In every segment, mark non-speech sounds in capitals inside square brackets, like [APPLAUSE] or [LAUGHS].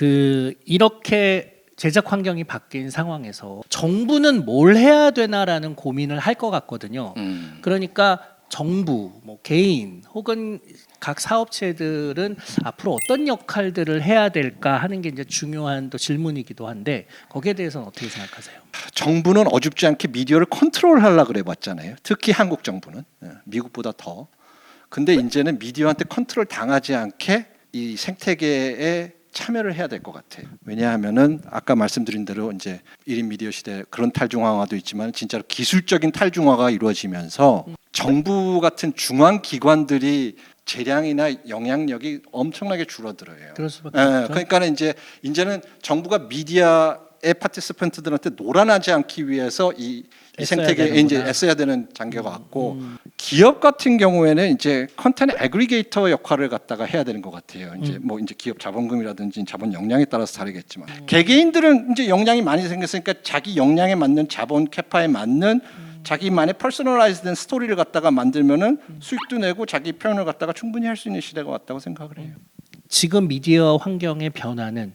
그 이렇게 제작 환경이 바뀐 상황에서 정부는 뭘 해야 되나라는 고민을 할 것 같거든요. 음. 그러니까 정부, 뭐 개인 혹은 각 사업체들은 앞으로 어떤 역할들을 해야 될까 하는 게 이제 중요한 또 질문이기도 한데 거기에 대해서는 어떻게 생각하세요? 정부는 어줍지 않게 미디어를 컨트롤하려 그래 봤잖아요. 특히 한국 정부는 예, 미국보다 더. 근데 이제는 미디어한테 컨트롤 당하지 않게 이 생태계에 참여를 해야 될 것 같아요. 왜냐하면은 아까 말씀드린 대로 이제 1인 미디어 시대 그런 탈중앙화도 있지만 진짜로 기술적인 탈중화가 이루어지면서 정부 같은 중앙 기관들이 재량이나 영향력이 엄청나게 줄어들어요. 그럴 수밖에 예, 없죠. 그러니까 이제 이제는 정부가 미디어의 파티스펜트들한테 놀아나지 않기 위해서 이, 이 생태계에 이제. 음, 애써야 되는 단계가 왔고 기업 같은 경우에는 이제 컨텐츠 애그리게이터 역할을 갖다가 해야 되는 것 같아요. 이제 음. 뭐 이제 기업 자본금이라든지 자본 역량에 따라서 다르겠지만 개개인들은 이제 역량이 많이 생겼으니까 자기 역량에 맞는 자본 캐파에 맞는 음. 자기만의 퍼스널라이즈된 스토리를 갖다가 만들면은 수익도 내고 자기 표현을 갖다가 충분히 할 수 있는 시대가 왔다고 생각을 해요. 지금 미디어 환경의 변화는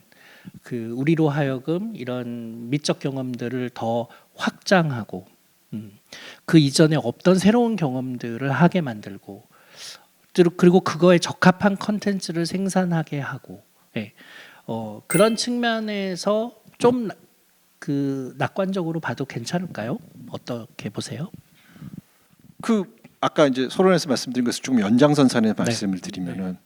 그 우리로 하여금 이런 미적 경험들을 더 확장하고 음, 그 이전에 없던 새로운 경험들을 하게 만들고 그리고- 그거에 적합한 컨텐츠를 생산하게 하고 예. 어, 그런 측면에서 좀 그 낙관적으로 봐도 괜찮을까요? 어떻게 보세요? 그 아까 이제 소론에서 말씀드린 것을 좀 연장선상에 네. 말씀을 드리면은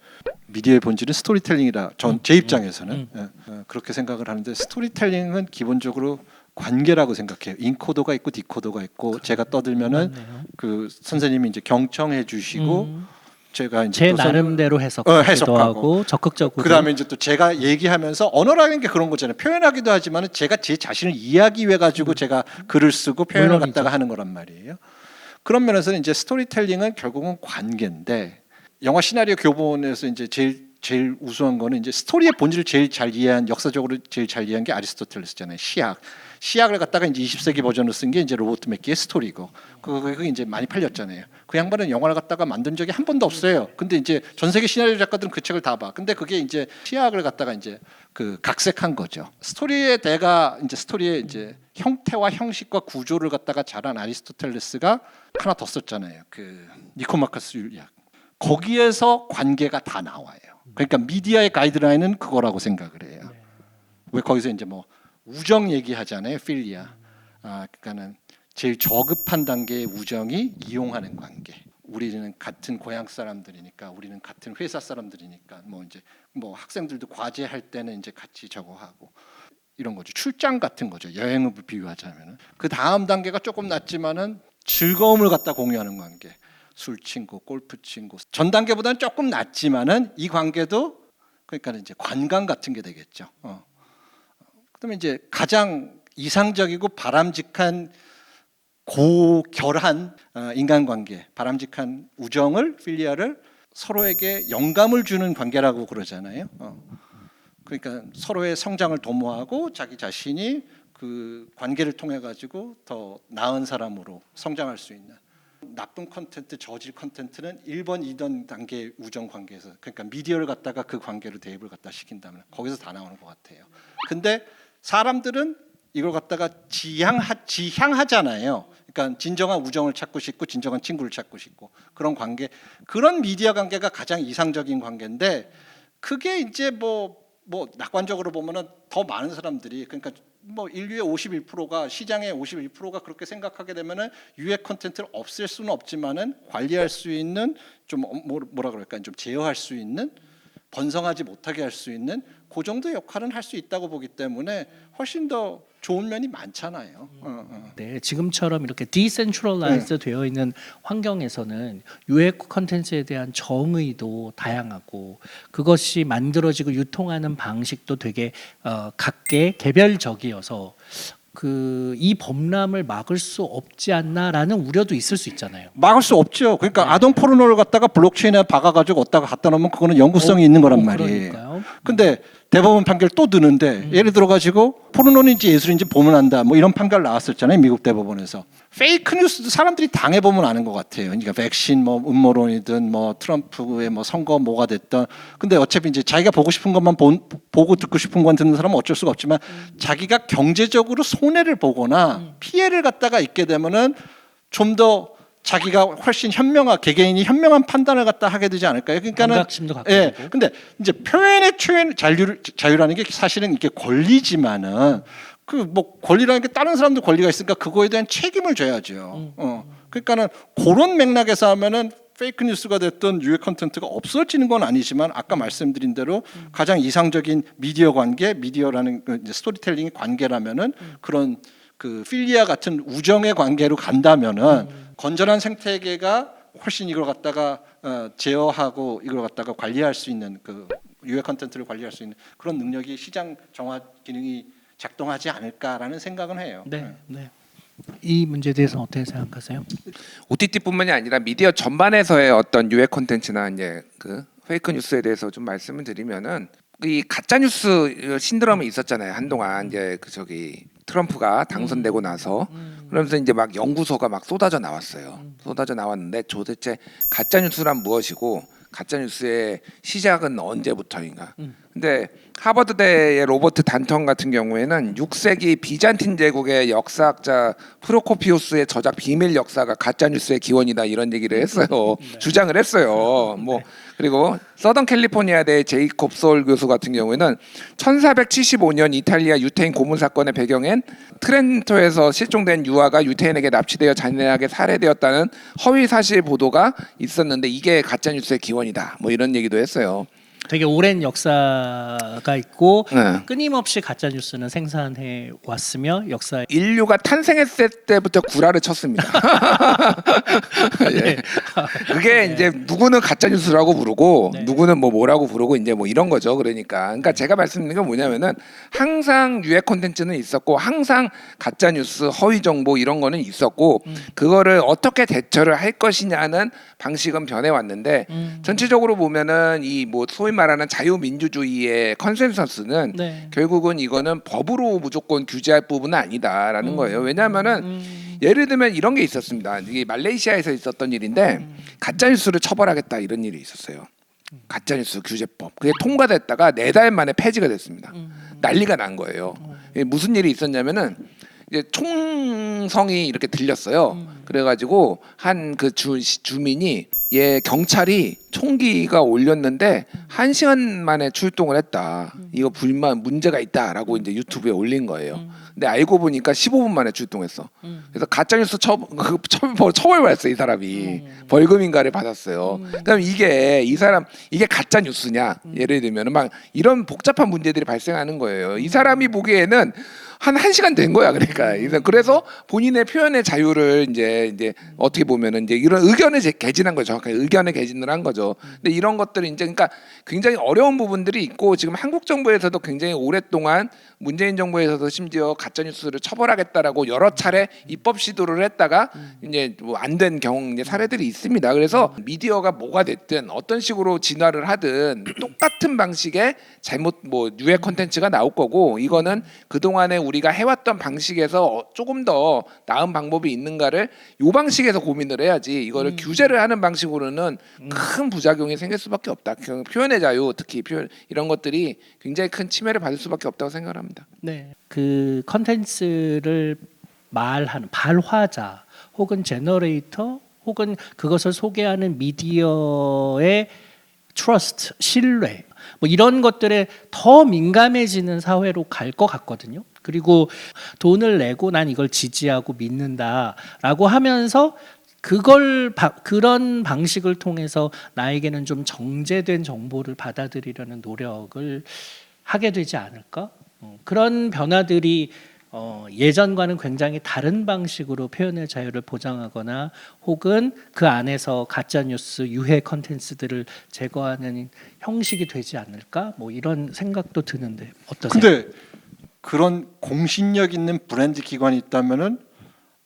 미디어의 본질은 스토리텔링이라 전 제 입장에서는 예, 어, 그렇게 생각을 하는데 스토리텔링은 기본적으로 관계라고 생각해요. 인코더가 있고 디코더가 있고 제가 떠들면은 맞네요. 그 선생님이 이제 경청해 주시고 음, 제가 이제 제 또 선- 나름대로 어, 해석하기도 해석하고. 하고 적극적으로 그다음에 이제 또 제가 얘기하면서 언어라는 게 그런 거잖아요. 표현하기도 하지만 제가 제 자신을 이해하기 위해 가지고 제가 글을 쓰고 표현을 물론이죠. 갖다가 하는 거란 말이에요. 그런 면에서는 이제 스토리텔링은 결국은 관계인데 영화 시나리오 교본에서 이제 제일 제일 우수한 거는 이제 스토리의 본질을 제일 잘 이해한 역사적으로 제일 잘 이해한 게 아리스토텔레스잖아요. 시약. 시약을 갖다가 이제 20세기 버전으로 쓴 게 이제 로버트 맥기의 스토리고 그거 그게 이제 많이 팔렸잖아요. 그 양반은 영화를 갖다가 만든 적이 한 번도 없어요. 근데 이제 전 세계 시나리오 작가들은 그 책을 다 봐. 근데 그게 이제 시약을 갖다가 이제 그 각색한 거죠. 스토리의 대가 이제 스토리의 이제 형태와 형식과 구조를 갖다가 잘한 아리스토텔레스가 하나 더 썼잖아요. 그 니코마커스 율리학. 거기에서 관계가 다 나와요. 그러니까 미디어의 가이드라인은 그거라고 생각을 해요. 왜 거기서 이제 뭐 우정 얘기하잖아요, 필리아. 아, 그러니까는 제일 저급한 단계의 우정이 이용하는 관계. 우리는 같은 고향 사람들이니까, 우리는 같은 회사 사람들이니까, 뭐 이제 뭐 학생들도 과제 할 때는 이제 같이 저거 하고 이런 거죠. 출장 같은 거죠. 여행을 비유하자면은 그 다음 단계가 조금 낮지만은 즐거움을 갖다 공유하는 관계. 술 친구, 골프 친구. 전 단계보다는 조금 낮지만은 이 관계도 그러니까 이제 관광 같은 게 되겠죠. 어. 그다음에 이제 가장 이상적이고 바람직한 고결한 어, 인간관계, 바람직한 우정을 필리아를 서로에게 영감을 주는 관계라고 그러잖아요. 어. 그러니까 서로의 성장을 도모하고 자기 자신이 그 관계를 통해 가지고 더 나은 사람으로 성장할 수 있는 나쁜 컨텐츠, 저질 컨텐츠는 1번, 2번 단계 우정 관계에서 그러니까 미디어를 갖다가 그 관계로 대입을 갖다 시킨다면 거기서 다 나오는 것 같아요. 근데 사람들은 이걸 갖다가 지향하 지향하잖아요. 그러니까 진정한 우정을 찾고 싶고 진정한 친구를 찾고 싶고 그런 관계 그런 미디어 관계가 가장 이상적인 관계인데 그게 이제 뭐뭐 낙관적으로 보면은 더 많은 사람들이 그러니까 뭐 인류의 51%가 시장의 51%가 그렇게 생각하게 되면은 유해 콘텐츠를 없앨 수는 없지만은 관리할 수 있는 좀 어, 뭐- 뭐라 그럴까 좀 제어할 수 있는 번성하지 못하게 할 수 있는 그 정도 역할은 할 수 있다고 보기 때문에 훨씬 더 좋은 면이 많잖아요. 어, 어. 네, 지금처럼 이렇게 디센트럴라이즈 되어 있는 환경에서는 유해 컨텐츠에 대한 정의도 다양하고 그것이 만들어지고 유통하는 방식도 되게 어, 각계 개별적이어서 그 이 범람을 막을 수 없지 않나라는 우려도 있을 수 있잖아요. 막을 수 없죠. 그러니까 아동 포르노를 갖다가 블록체인에 박아가지고 어디다가 갖다 놓으면 그거는 연구성이 있는 거란 어, 말이에요. 그러니까요. 근데 대법원 판결 또 드는데 예를 들어 가지고 포르노인지 예술인지 보면 안다 뭐 이런 판결 나왔었잖아요 미국 대법원에서 페이크 뉴스도 사람들이 당해 보면 아는 것 같아요. 그러니까 백신 뭐 음모론이든 뭐 트럼프의 뭐 선거 뭐가 됐든 근데 어차피 이제 자기가 보고 싶은 것만 본, 보고 듣고 싶은 건 듣는 사람은 어쩔 수가 없지만 자기가 경제적으로 손해를 보거나 피해를 갖다가 있게 되면은 좀 더 자기가 훨씬 현명한 개개인이 현명한 판단을 갖다 하게 되지 않을까요? 그러니까는 예. 되고. 근데 이제 표현의 표현 자유 자유라는 게 사실은 이게 권리지만은 그 뭐 권리라는 게 다른 사람도 권리가 있으니까 그거에 대한 책임을 져야죠. 음. 어. 그러니까는 그런 맥락에서 하면은 페이크 뉴스가 됐던 유해 컨텐츠가 없어지는 건 아니지만 아까 말씀드린 대로 음. 가장 이상적인 미디어 관계, 미디어라는 그 스토리텔링의 관계라면은 음. 그런 그 필리아 같은 우정의 관계로 간다면은 음. 건전한 생태계가 훨씬 이걸 갖다가 어, 제어하고 이걸 갖다가 관리할 수 있는 그 유해 컨텐츠를 관리할 수 있는 그런 능력이 시장 정화 기능이 작동하지 않을까라는 생각은 해요. 네, 네. 이 문제에 대해서 어떻게 생각하세요? OTT뿐만이 아니라 미디어 전반에서의 어떤 유해 콘텐츠나 이제 그 페이크 뉴스에 대해서 좀 말씀을 드리면은 이 가짜 뉴스 신드롬이 있었잖아요 한동안 이제 그 저기 트럼프가 당선되고 나서 그러면서 이제 막 연구소가 막 쏟아져 나왔어요. 쏟아져 나왔는데 도대체 가짜 뉴스란 무엇이고 가짜 뉴스의 시작은 언제부터인가? 근데 하버드대의 로버트 단턴 같은 경우에는 6세기 비잔틴 제국의 역사학자 프로코피우스의 저작 비밀 역사가 가짜 뉴스의 기원이다 이런 얘기를 했어요. [LAUGHS] 주장을 했어요. 뭐 그리고 서던 캘리포니아대 제이콥 소울 교수 같은 경우에는 1475년 이탈리아 유태인 고문 사건의 배경엔 트렌토에서 실종된 유아가 유태인에게 납치되어 잔인하게 살해되었다는 허위 사실 보도가 있었는데 이게 가짜 뉴스의 기원이다. 뭐 이런 얘기도 했어요. 되게 오랜 역사가 있고 네. 끊임없이 가짜 뉴스는 생산해 왔으며 역사 인류가 탄생했을 때부터 구라를 쳤습니다. [LAUGHS] [LAUGHS] 예. 그게 이제 누구는 가짜 뉴스라고 부르고 네. 누구는 뭐 뭐라고 부르고 이제 뭐 이런 거죠. 그러니까 그러니까 제가 말씀드리는 건 뭐냐면은 항상 유해 콘텐츠는 있었고 항상 가짜 뉴스, 허위 정보 이런 거는 있었고 음. 그거를 어떻게 대처를 할 것이냐는 방식은 변해 왔는데 음. 전체적으로 보면은 이 뭐 소위 말하는 자유민주주의의 컨센서스는 네. 결국은 이거는 법으로 무조건 규제할 부분은 아니다라는 음. 거예요. 왜냐하면은 음. 예를 들면 이런 게 있었습니다. 이게 말레이시아에서 있었던 일인데 음. 가짜 뉴스를 처벌하겠다 이런 일이 있었어요. 가짜 뉴스 규제법 그게 통과됐다가 네 달 만에 폐지가 됐습니다. 음. 난리가 난 거예요. 무슨 일이 있었냐면은 이제 총성이 이렇게 들렸어요. 음. 그래가지고 한그주 주민이 얘 경찰이 총기가 올렸는데 한 시간 만에 출동을 했다. 이거 불만 문제가 있다라고 이제 유튜브에 올린 거예요. 근데 알고 보니까 15분 만에 출동했어. 음. 그래서 가짜 뉴스 처, 그 처벌 처벌 받았어 이 사람이 벌금인가를 받았어요. 그럼 이게 이 사람 이게 가짜 뉴스냐? 예를 들면 막 이런 복잡한 문제들이 발생하는 거예요. 이 사람이 보기에는 한한 시간 된 거야. 그러니까. 그래서- 본인의 표현의 자유를 이제 이제 어떻게 보면은 이제 이런 의견을 제- 개진한 거죠 정확하게 의견을 개진을 한 거죠. 근데 이런 것들이 이제 그러니까 굉장히 어려운 부분들이 있고 지금 한국 정부에서도 굉장히 오랫동안 문재인 정부에서도 심지어 가짜 뉴스를 처벌하겠다라고 여러 차례 입법 시도를 했다가 이제 뭐 안된 경우 이제 사례들이 있습니다. 그래서 미디어가 뭐가 됐든 어떤 식으로 진화를 하든 똑같은 방식의 잘못 뭐 유해 콘텐츠가 나올 거고 이거는 그 동안에 우리가 해왔던 방식에서 어- 조금 더 나은 방법이 있는가를 요 방식에서 고민을 해야지 이거를 규제를 하는 방식으로는 큰 부작용이 생길 수밖에 없다. 그 표현의 자유 특히 표현 이런 것들이 굉장히 큰 침해를 받을 수밖에 없다고 생각을 합니다. 네. 그 컨텐츠를 말하는 발화자 혹은 제너레이터 혹은 그것을 소개하는 미디어의 트러스트, 신뢰 뭐 이런 것들에 더 민감해지는 사회로 갈 것 같거든요. 그리고 돈을 내고 난 이걸 지지하고 믿는다라고 하면서 그걸 바, 그런 방식을 통해서 나에게는 좀 정제된 정보를 받아들이려는 노력을 하게 되지 않을까? 어, 그런 변화들이 어, 예전과는 굉장히 다른 방식으로 표현의 자유를 보장하거나 혹은 그 안에서 가짜 뉴스 유해 컨텐츠들을 제거하는 형식이 되지 않을까? 뭐 이런 생각도 드는데 어떠세요? 근데 그런 공신력 있는 브랜드 기관이 있다면은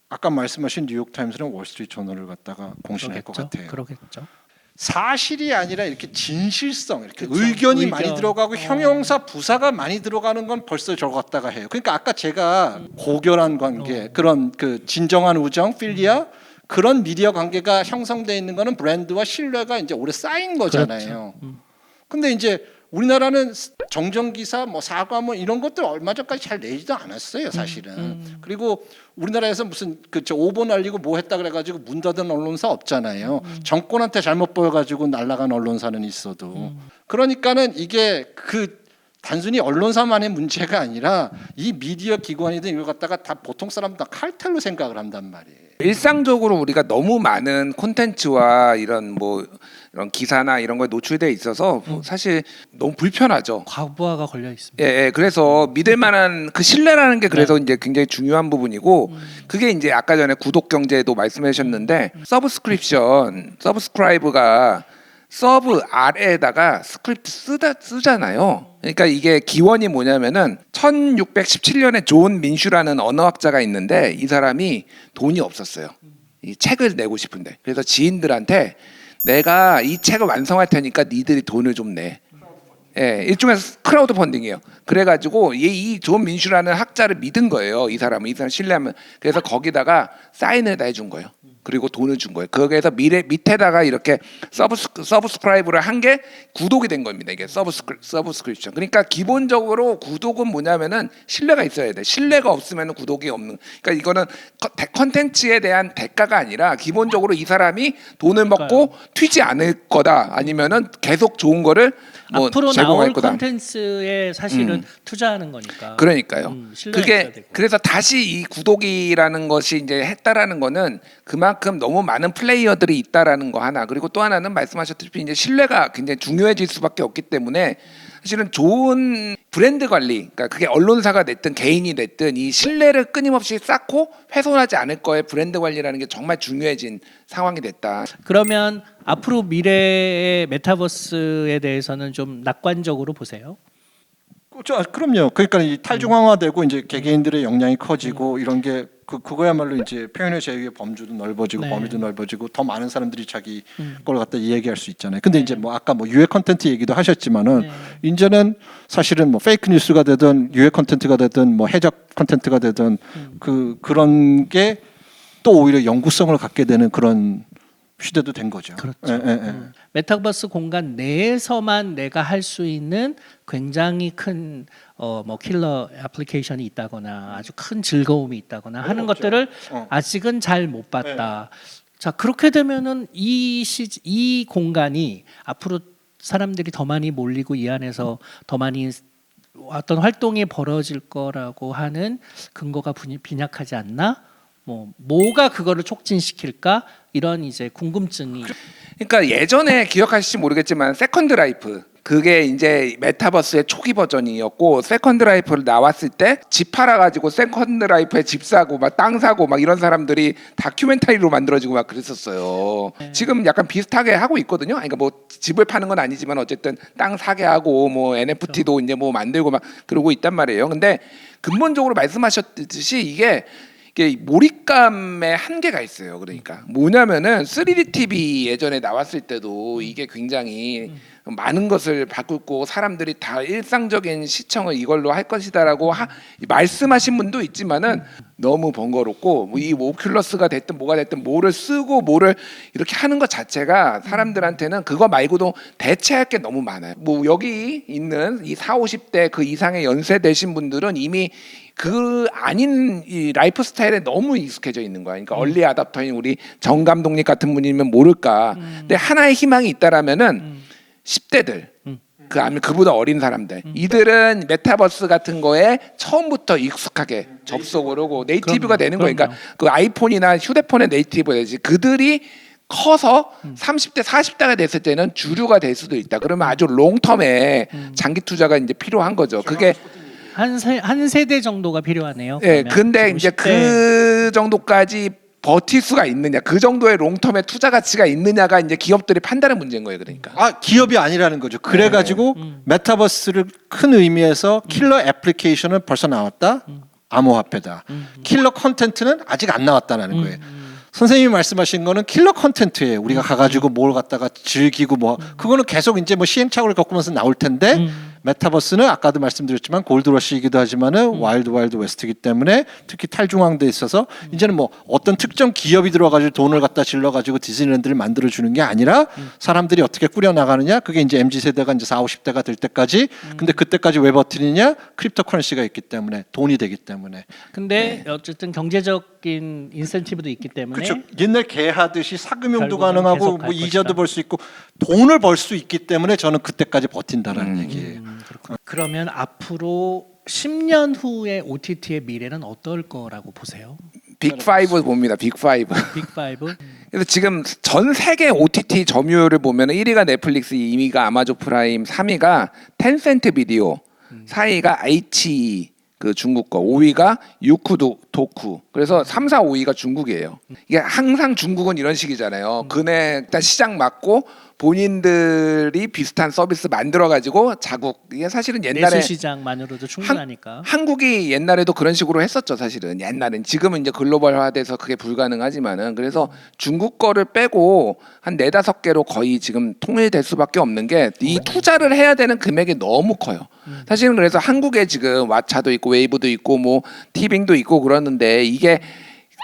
아까 말씀하신 뉴욕 타임스랑 월스트리트 저널을 갖다가 공신할 것 그러겠죠. 같아요. 그러겠죠. 사실이 아니라 이렇게 진실성, 이렇게 그쵸. 의견이 의견. 많이 들어가고 어. 형용사 부사가 많이 들어가는 건 벌써 저거 갖다가 해요. 그러니까 아까 제가 고결한 관계, 어. 그런 그 진정한 우정, 필리아 그런 미디어 관계가 형성돼 있는 거는 브랜드와 신뢰가 이제 오래 쌓인 거잖아요. 음. 근데 이제 우리나라는 정정 기사, 뭐 사과, 뭐 이런 것들 얼마 전까지 잘 내지도 않았어요, 사실은. 음. 그리고 우리나라에서 무슨 그저 오보 날리고 뭐 했다 그래가지고 문 닫은 언론사 없잖아요. 음. 정권한테 잘못 보여가지고 날라간 언론사는 있어도. 음. 그러니까는 이게 그 단순히 언론사만의 문제가 아니라 이 미디어 기관이든 이걸 갖다가 다 보통 사람 다 칼텔로 생각을 한단 말이에요. 일상적으로 우리가 너무 많은 콘텐츠와 이런 뭐 이런 기사나 이런 거에 노출돼 있어서 음. 사실 너무 불편하죠. 과부하가 걸려 있습니다. 예, 예, 그래서 믿을 만한 그 신뢰라는 게 그래서 이제 굉장히 중요한 부분이고 그게 이제 아까 전에 구독 경제도 말씀하셨는데 서브스크립션, 서브스크라이브가 서브 아래에다가 스크립트 쓰다 쓰잖아요. 그러니까 이게 기원이 뭐냐면은 1617년에 존 민슈라는 언어학자가 있는데 이 사람이 돈이 없었어요. 이 책을 내고 싶은데 그래서 지인들한테 내가 이 책을 완성할 테니까 니들이 돈을 좀 내. 예, 일종의 크라우드 펀딩이에요. 그래가지고 이존 민슈라는 학자를 믿은 거예요. 이 사람은 이 사람 신뢰하면 그래서 거기다가 사인을 다 해준 거예요. 그리고 돈을 준 거예요. 거기에서 미래 밑에다가 이렇게 서브스 서브스크라이브를 한 게 구독이 된 겁니다. 이게 서브스크 서브스크립션. 그러니까 기본적으로 구독은 뭐냐면은 신뢰가 있어야 돼. 신뢰가 없으면 구독이 없는. 그러니까 이거는 컨- 컨텐츠에 대한 대가가 아니라 기본적으로 이 사람이 돈을 먹고 튀지 않을 거다. 아니면은 계속 좋은 거를 뭐 앞으로 제공할 나올 거다. 콘텐츠에 사실은 음. 투자하는 거니까. 그러니까요. 음, 그게. 그래서 다시 이 구독이라는 것이 이제 했다라는 거는 그만큼 너무 많은 플레이어들이 있다라는 거 하나 그리고 또 하나는 말씀하셨듯이 이제 신뢰가 굉장히 중요해질 수밖에 없기 때문에 사실은 좋은 브랜드 관리, 그러니까 그게 언론사가 됐든 개인이 됐든 이 신뢰를 끊임없이 쌓고 훼손하지 않을 거에 브랜드 관리라는 게 정말 중요해진 상황이 됐다. 그러면 앞으로 미래의 메타버스에 대해서는 좀 낙관적으로 보세요. 저, 그럼요. 그러니까 이 탈중앙화되고 이제 개개인들의 역량이 커지고 이런 게 그 그거야말로 이제 표현의 자유의 범주도 넓어지고 네. 범위도 넓어지고 더 많은 사람들이 자기 음. 걸 갖다 이야기할 수 있잖아요. 근데 이제 뭐 아까 뭐 유해 컨텐츠 얘기도 하셨지만은 네. 이제는 사실은 뭐 페이크 뉴스가 되든 유해 컨텐츠가 되든 뭐 해적 컨텐츠가 되든 음. 그 그런 게 또 오히려 영구성을 갖게 되는 그런 시대도 된 거죠. 그렇죠. 예, 예, 예. 음. 메타버스 공간 내에서만 내가 할 수 있는 굉장히 큰 어 뭐 킬러 애플리케이션이 있다거나 아주 큰 즐거움이 있다거나 하는 없죠. 것들을 어. 아직은 잘 못 봤다. 자 그렇게 되면은 이 시, 이 공간이 앞으로 사람들이 더 많이 몰리고 이 안에서 더 많이 어떤 활동이 벌어질 거라고 하는 근거가 분- 빈약하지 않나? 뭐 뭐가 그거를 촉진시킬까? 이런 이제 궁금증이 그러니까 예전에 기억하실지 모르겠지만 세컨드 라이프 그게 이제 메타버스의 초기 버전이었고 세컨드 라이프를 나왔을 때 집 팔아 가지고 세컨드 라이프에 집 사고 막 땅 사고 막 이런 사람들이 다큐멘터리로 만들어지고 막 그랬었어요. 지금 약간 비슷하게 하고 있거든요. 그러니까 뭐 집을 파는 건 아니지만 어쨌든 땅 사게 하고 뭐 NFT도 이제 뭐 만들고 막 그러고 있단 말이에요. 근데 근본적으로 말씀하셨듯이 이게 이게 몰입감의 한계가 있어요. 그러니까 뭐냐면은 3D TV 예전에 나왔을 때도 이게 굉장히 많은 것을 바꾸고 사람들이 다 일상적인 시청을 이걸로 할 것이다라고 하, 말씀하신 분도 있지만은 너무 번거롭고 뭐이 오큘러스가 됐든 뭐가 됐든 뭐를 쓰고 뭐를 이렇게 하는 것 자체가 사람들한테는 그거 말고도 대체할 게 너무 많아요. 뭐 여기 있는 이 4, 50대 그 이상의 연세 되신 분들은 이미 그 아닌 이 라이프 스타일에 너무 익숙해져 있는 거야. 그러니까 얼리 아답터인 우리 정 감독님 같은 분이면 모를까. 근데 하나의 희망이 있다라면은 10대들 음. 그 아니면 그보다 어린 사람들 이들은 메타버스 같은 거에 처음부터 익숙하게 접속을 하고 네이티브가 그럼요, 되는 거니까 그럼요. 그 아이폰이나 휴대폰의 네이티브가 되지 그들이 커서 음. 30대 40대가 됐을 때는 주류가 될 수도 있다. 그러면 아주 롱텀에 음. 장기 투자가 이제 필요한 거죠. 그게 한, 세, 한 세대 정도가 필요하네요. 예, 그러면. 근데 이제 10대 그 정도까지 버틸 수가 있느냐, 그 정도의 롱텀의 투자 가치가 있느냐가 이제 기업들이 판단의 문제인 거예요, 그러니까. 아 기업이 아니라는 거죠. 그래가지고 음. 메타버스를 큰 의미에서 킬러 애플리케이션은 벌써 나왔다. 암호화폐다. 음. 킬러 컨텐츠는 아직 안 나왔다는 음, 거예요. 음. 선생님이 말씀하신 거는 킬러 컨텐츠예요. 우리가 가가지고 뭘 갖다가 즐기고 뭐 그거는 계속 이제 뭐 시행착오를 겪으면서 나올 텐데 음. 메타버스는 아까도 말씀드렸지만 골드러시이기도 하지만은 와일드 와일드 웨스트이기 때문에 특히 탈중앙돼 있어서 이제는 뭐 어떤 특정 기업이 들어가지고 돈을 갖다 질러가지고 디즈니랜드를 만들어 주는 게 아니라 사람들이 어떻게 꾸려 나가느냐? 그게 이제 mz 세대가 이제 4, 50대가 될 때까지. 근데 그때까지 왜 버티느냐? 크립토 커런시가 있기 때문에 돈이 되기 때문에. 근데 어쨌든 경제적 인 인센티브도 있기 때문에 그렇죠. 옛날 개하듯이 사금융도 가능하고 뭐 이자도. 벌 수 있고 돈을 벌 수 있기 때문에 저는 그때까지 버틴다라는 얘기예요. 음, 그렇군요. 그러면 앞으로 10년 후의 OTT의 미래는 어떨 거라고 보세요? 빅 파이브 봅니다. 빅 파이브. [LAUGHS] 빅5? 그래서 지금 전 세계 OTT 점유율을 보면 1위가 넷플릭스, 2위가 아마존 프라임, 3위가 텐센트 비디오, 4위가 아이치 그 중국 거, 5위가 유쿠도 도쿠. 그래서 3, 4, 5위가 중국이에요. 이게 항상 중국은 이런 식이잖아요. 그네 일단 시장 맞고 본인들이 비슷한 서비스 만들어 가지고 자국 이게 사실은 옛날에 내수 시장만으로도 충분하니까. 한국이 옛날에도 그런 식으로 했었죠 사실은. 옛날엔. 지금은 이제 글로벌화돼서 그게 불가능하지만은 그래서 중국 거를 빼고 한 네다섯 개로 거의 지금 통일될 수밖에 없는 게 이 투자를 해야 되는 금액이 너무 커요. 사실은 그래서 한국에 지금 왓챠도 있고 웨이브도 있고 뭐 티빙도 있고 그러는데 이게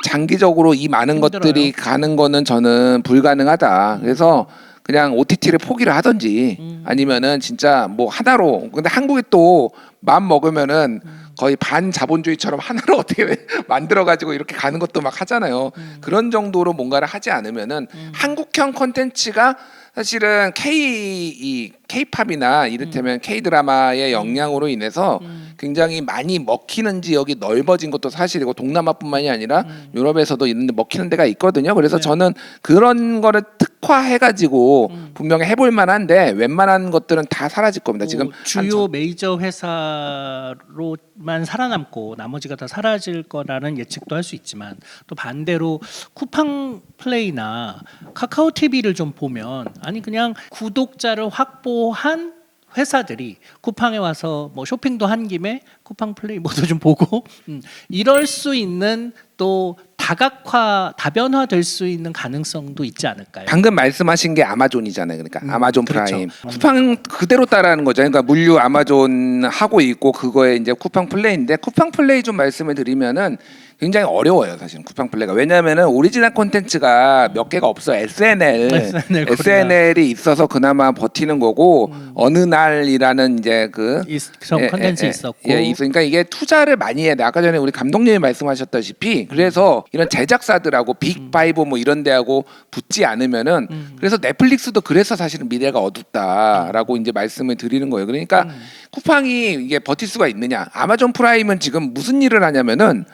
장기적으로 이 많은 힘들어요. 것들이 가는 거는 저는 불가능하다. 그래서 그냥 OTT를 포기를 하든지 음. 아니면은 진짜 뭐 하나로 근데 한국이 또 마음 먹으면은 음. 거의 반 자본주의처럼 하나로 [LAUGHS] 어떻게 만들어 가지고 이렇게 가는 것도 막 하잖아요. 음. 그런 정도로 뭔가를 하지 않으면은 한국형 콘텐츠가 사실은 K 이 K-팝이나 이를테면 K 드라마의 영향으로 인해서 음. 굉장히 많이 먹히는 지역이 넓어진 것도 사실이고 동남아뿐만이 아니라 유럽에서도 이런 데 먹히는 데가 있거든요. 그래서 음. 네. 저는 그런 거를 특화해 가지고 음. 분명히 해볼 만한데 웬만한 것들은 다 사라질 겁니다. 지금 뭐 주요 메이저 회사로만 살아남고 나머지가 다 사라질 거라는 예측도 할 수 있지만 또 반대로 쿠팡 플레이나 카카오 TV를 좀 보면 아니 그냥 구독자를 확보 한 회사들이 쿠팡에 와서 뭐 쇼핑도 한 김에 쿠팡 플레이 모두 좀 보고 음, 이럴 수 있는 또 다각화 다변화 될 수 있는 가능성도 있지 않을까요? 방금 말씀하신 게 아마존이잖아요. 그러니까 아마존 그렇죠. 프라임. 쿠팡은 그대로 따라하는 거죠. 그러니까 물류 아마존 하고 있고 그거에 이제 쿠팡 플레이인데 쿠팡 플레이 좀 말씀을 드리면은 굉장히 어려워요, 사실은 쿠팡 플레이가. 왜냐면은 오리지널 콘텐츠가 몇 개가 없어. SNL. SNL. SNL이 있어서 그나마 버티는 거고 어느 날이라는 이제 그이 그런 컨텐츠 있었고 예, 있으니까 이게 투자를 많이 해야 돼. 아까 전에 우리 감독님이 말씀하셨다시피 그래서 이런 제작사들하고 빅 파이브 뭐 이런 데하고 붙지 않으면은 음. 그래서 넷플릭스도 그래서 사실은 미래가 어둡다라고 이제 말씀을 드리는 거예요. 그러니까 음. 쿠팡이 이게 버틸 수가 있느냐? 아마존 프라임은 지금 무슨 일을 하냐면은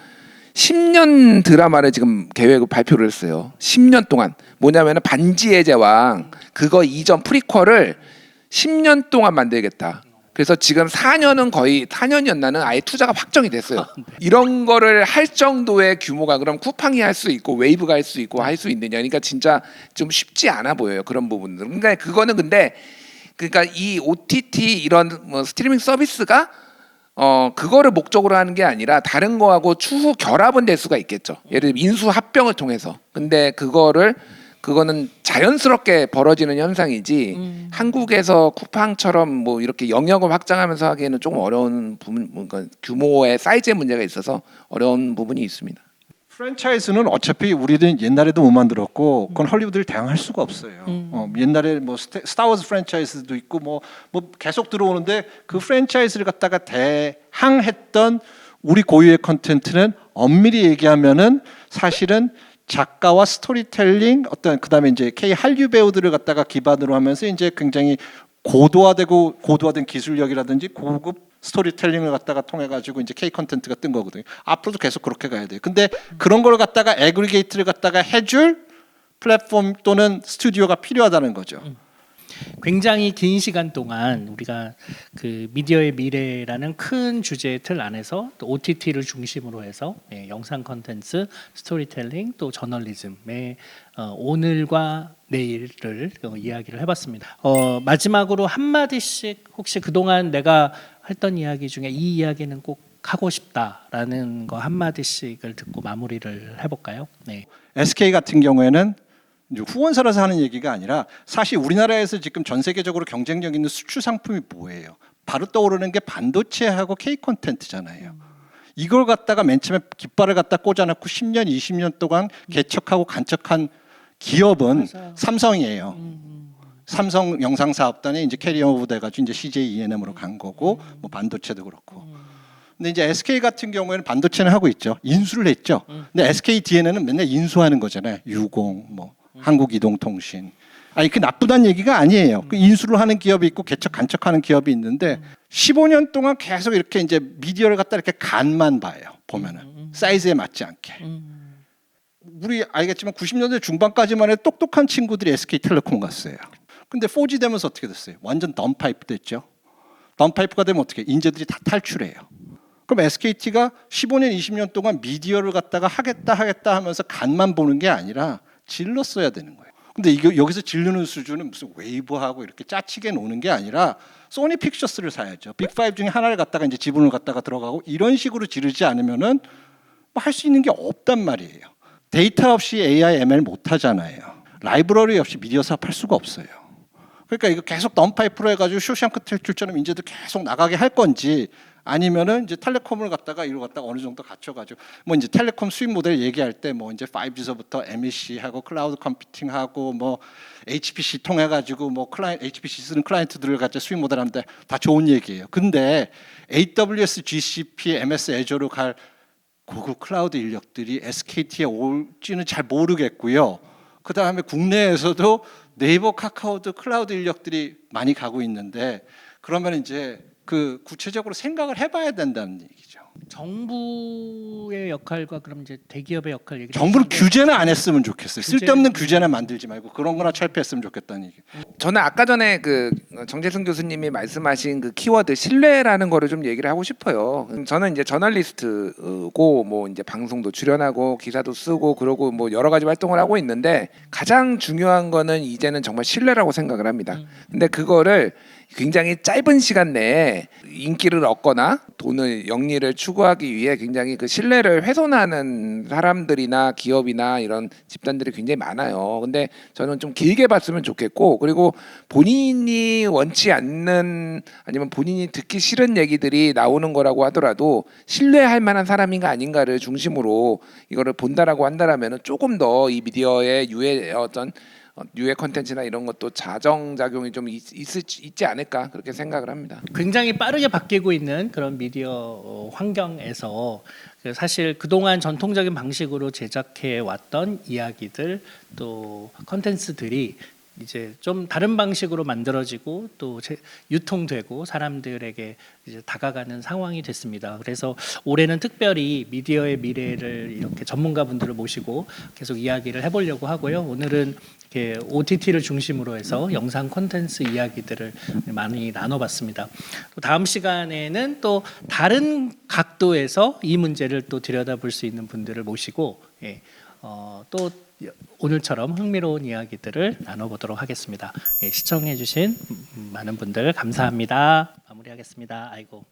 10년 드라마를 지금 계획을 발표를 했어요. 10년 동안 뭐냐면은 반지의 제왕 그거 이전 프리퀄을 10년 동안 만들겠다. 그래서 지금 4년은 거의 4년이었나는 아예 투자가 확정이 됐어요. 이런 거를 할 정도의 규모가 그럼 쿠팡이 할 수 있고 웨이브가 할 수 있고 할 수 있느냐. 그러니까 진짜 좀 쉽지 않아 보여요. 그런 부분들. 그러니까 그거는 근데 그러니까 이 OTT 이런 뭐 스트리밍 서비스가 어 그거를 목적으로 하는 게 아니라 다른 거하고 추후 결합은 될 수가 있겠죠. 예를 들면 인수 합병을 통해서. 근데 그거를 그거는 자연스럽게 벌어지는 현상이지 음. 한국에서 쿠팡처럼 뭐 이렇게 영역을 확장하면서 하기에는 조금 어려운 부분 뭔가 규모의 사이즈의 문제가 있어서 어려운 부분이 있습니다. 프랜차이즈는 어차피 우리는 옛날에도 못 만들었고 그건 헐리우드를 대항할 수가 없어요. 음. 어, 옛날에 뭐 스타, 스타워즈 프랜차이즈도 있고 뭐, 뭐 계속 들어오는데 그 프랜차이즈를 갖다가 대항했던 우리 고유의 컨텐츠는 엄밀히 얘기하면은 사실은 작가와 스토리텔링 어떤 그다음에 이제 K 한류 배우들을 갖다가 기반으로 하면서 이제 굉장히 고도화되고 고도화된 기술력이라든지 고급 스토리텔링을 갖다가 통해 가지고 이제 K 컨텐츠가 뜬 거거든요. 앞으로도 계속 그렇게 가야 돼요. 근데 그런 걸 갖다가 애그리게이트를 갖다가 해줄 플랫폼 또는 스튜디오가 필요하다는 거죠. 굉장히 긴 시간 동안 우리가 그 미디어의 미래라는 큰 주제의 틀 안에서 또 OTT를 중심으로 해서 예, 영상 컨텐츠, 스토리텔링 또 저널리즘의 어, 오늘과 내일을 어, 이야기를 해봤습니다. 어, 마지막으로 한 마디씩 혹시 그동안 내가 했던 이야기 중에 이 이야기는 꼭 하고 싶다라는 거 한 마디씩을 듣고 마무리를 해볼까요? 네. SK 같은 경우에는 후원사라서 하는 얘기가 아니라 사실 우리나라에서 지금 전 세계적으로 경쟁력 있는 수출 상품이 뭐예요? 바로 떠오르는 게 반도체하고 K 콘텐츠잖아요. 이걸 갖다가 맨 처음에 깃발을 갖다 꽂아놓고 10년, 20년 동안 개척하고 간척한 기업은 맞아요. 삼성이에요. 음, 삼성 영상 사업단에 이제 캐리어 오브 돼가지고 이제 CJ E&M으로 간 거고 뭐 반도체도 그렇고. 근데 이제 SK 같은 경우에는 반도체는 하고 있죠. 인수를 했죠. 근데 SK DNA는 맨날 인수하는 거잖아요. 유공, 뭐 한국이동통신. 아니 그 나쁘다는 얘기가 아니에요. 그 인수를 하는 기업이 있고 개척 간척하는 기업이 있는데 15년 동안 계속 이렇게 이제 미디어를 갖다 이렇게 간만 봐요. 보면은 사이즈에 맞지 않게. 음. 우리 알겠지만 90년대 중반까지만 해도 똑똑한 친구들이 SK텔레콤 갔어요. 근데 4G 되면서 어떻게 됐어요? 완전 덤파이프 됐죠. 덤파이프가 되면 어떻게? 인재들이 다 탈출해요. 그럼 SKT가 15년, 20년 동안 미디어를 갖다가 하겠다 하겠다 하면서 간만 보는 게 아니라 질렀어야 되는 거예요. 근데 이거 여기서 질르는 수준은 무슨 웨이브하고 이렇게 짜치게 노는 게 아니라 소니 픽처스를 사야죠. 빅5 중에 하나를 갖다가 이제 지분을 갖다가 들어가고 이런 식으로 지르지 않으면은 뭐 할 수 있는 게 없단 말이에요. 데이터 없이 AI, ML 못 하잖아요. 라이브러리 없이 미디어 사업 할 수가 없어요. 그러니까 이거 계속 넌파이프로 해가지고 쇼샹크 탈출처럼 인재도 계속 나가게 할 건지 아니면은 이제 텔레콤을 갖다가 이로 갖다가 어느 정도 갖춰가지고 뭐 이제 텔레콤 수입 모델 얘기할 때 뭐 이제 5G서부터 MEC 하고 클라우드 컴퓨팅 하고 뭐 HPC 통해 가지고 뭐 클라이 HPC 쓰는 클라이언트들을 갖다 수입 모델 하는데 다 좋은 얘기예요. 근데 AWS, GCP, MS 애저로 갈 고급 클라우드 인력들이 SKT에 올지는 잘 모르겠고요. 그 다음에 국내에서도 네이버, 카카오도 클라우드 인력들이 많이 가고 있는데 그러면 이제 그 구체적으로 생각을 해봐야 된다는 얘기죠. 정부의 역할과 그럼 이제 대기업의 역할 얘기. 정부는 규제는 안 했으면 좋겠어요. 규제- 쓸데없는 규제는 만들지 말고 그런 거나 철폐했으면 좋겠다는 얘기. 저는 아까 전에 그 정재승 교수님이 말씀하신 그 키워드 신뢰라는 거를 좀 얘기를 하고 싶어요. 저는 이제 저널리스트고 뭐 이제 방송도 출연하고 기사도 쓰고 그러고 뭐 여러 가지 활동을 하고 있는데 가장 중요한 거는 이제는 정말 신뢰라고 생각을 합니다. 근데 그거를 굉장히 짧은 시간 내에 인기를 얻거나 돈을 영리를 추구하기 위해 굉장히 그 신뢰를 훼손하는 사람들이나 기업이나 이런 집단들이 굉장히 많아요. 근데 저는 좀 길게 봤으면 좋겠고 그리고 본인이 원치 않는 아니면 본인이 듣기 싫은 얘기들이 나오는 거라고 하더라도 신뢰할 만한 사람인가 아닌가를 중심으로 이거를 본다라고 한다라면은 조금 더 이 미디어의 유해 어떤 어, 유해 컨텐츠나 이런 것도 자정 작용이 좀 있, 있, 있 지 않을까 그렇게 생각을 합니다. 굉장히 빠르게 바뀌고 있는 그런 미디어 어, 환경에서 그 사실 그동안 전통적인 방식으로 제작해 왔던 이야기들 또 컨텐츠들이 이제 좀 다른 방식으로 만들어지고 또 제- 유통되고 사람들에게 이제 다가가는 상황이 됐습니다. 그래서 올해는 특별히 미디어의 미래를 이렇게 전문가분들을 모시고 계속 이야기를 해보려고 하고요. 오늘은 이렇게 OTT를 중심으로 해서 영상 콘텐츠 이야기들을 많이 나눠봤습니다. 또 다음 시간에는 또 다른 각도에서 이 문제를 또 들여다볼 수 있는 분들을 모시고 예, 어, 또 오늘처럼 흥미로운 이야기들을 나눠보도록 하겠습니다. 예, 시청해주신 많은 분들 감사합니다. 마무리하겠습니다. 아이고.